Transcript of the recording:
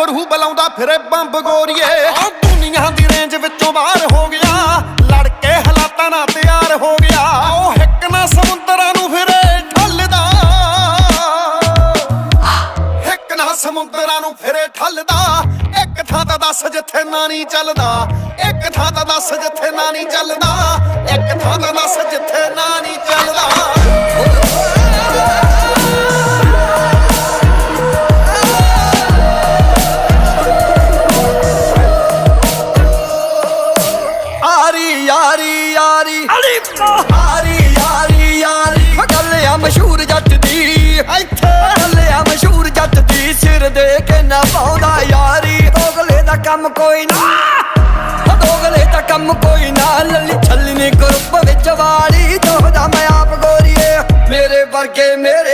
ਗੱਭਰੂ ਬੁਲਾਉਂਦਾ ਫਿਰੇ ਬੰਬ ਗੋਰੀਏ। ਆ ਦੁਨੀਆ ਦੀ ਰੇਂਜ ਵਿੱਚੋਂ ਬਾਹਰ ਹੋ ਗਿਆ। ਲੜ ਕੇ ਹਾਲਾਤਾਂ ਨਾਲ ਤਿਆਰ ਹੋ ਗਿਆ। ਉਹ ਇੱਕ ਨਾ ਸਮੁੰਦਰਾਂ ਨੂੰ ਫਿਰੇ ਠੱਲਦਾ। ਇੱਕ ਨਾ ਸਮੁੰਦਰਾਂ ਨੂੰ ਫਿਰੇ ਠੱਲਦਾ। ਇੱਕ ਥਾਂ ਤਾਂ ਦੱਸ ਜਿੱਥੇ ਨਾ ਨਹੀਂ ਚੱਲਦਾ। ਇੱਕ ਥਾਂ ਤਾਂ ਦੱਸ ਜਿੱਥੇ ਨਾ ਨਹੀਂ ਚੱਲਦਾ। ਇੱਕ ਥਾਂ ਤਾਂ ਦੱਸ ਯਾਰੀ ਯਾਰੀ। ਯਾਰੀ ਯਾਰੀ ਯਾਰੀ। ਗੱਲ ਆ ਮਸ਼ਹੂਰ ਜੱਟ ਦੀ। ਇੱਥੇ। ਗੱਲ ਆ ਮਸ਼ਹੂਰ ਜੱਟ ਦੀ। ਸਿਰ ਦੇ ਕੇ ਨਾ ਪਾਉਂਦਾ ਯਾਰੀ। ਓਗਲੇ ਦਾ ਕੰਮ ਕੋਈ ਨਾ। ਓਗਲੇ ਦਾ ਕੰਮ ਕੋਈ ਨਾ। ਲੱਲੀ ਛੱਲੀ ਨੇ ਗਰੁੱਪ ਵਿੱਚ ਵਾਲੀ। ਦੋਦਾ ਮੈਂ ਆਪ ਗੋਰੀਏ। ਮੇਰੇ ਵਰਗੇ ਮੇਰੇ